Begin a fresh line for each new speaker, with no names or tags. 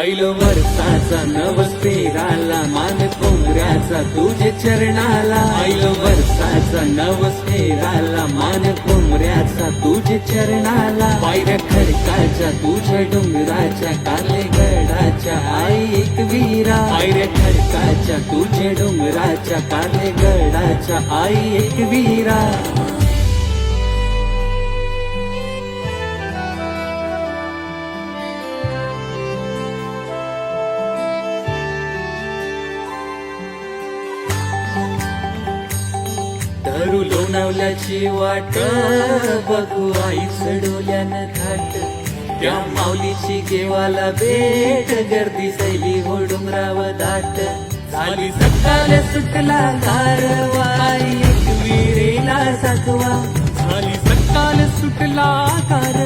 ऐल वर्षाचा नवस पेराला मान कोंबऱ्याचा तुझे चरणाला. ऐल वर्षाचा नवस पेराला मान कोंबऱ्याचा तुझे चरणाला. पायऱ्या खडकाच्या तुझ्या डोंगराच्या काले गडाच्या आई एक वीरा. पायऱ्या खडकाच्या तुझ्या डोंगराच्या काले गडाच्या आई एक वीरा. धरू लोणावल्याची वाट. बघू आई चढवल्यानं थाट. त्या माऊलीची केवाला भेट. गर्दी सैली हो डोंगराव दाट. झाली सकाळ सुटला कारवाई एक विरेला सातवा. झाली सकाळ सुटला कारवा.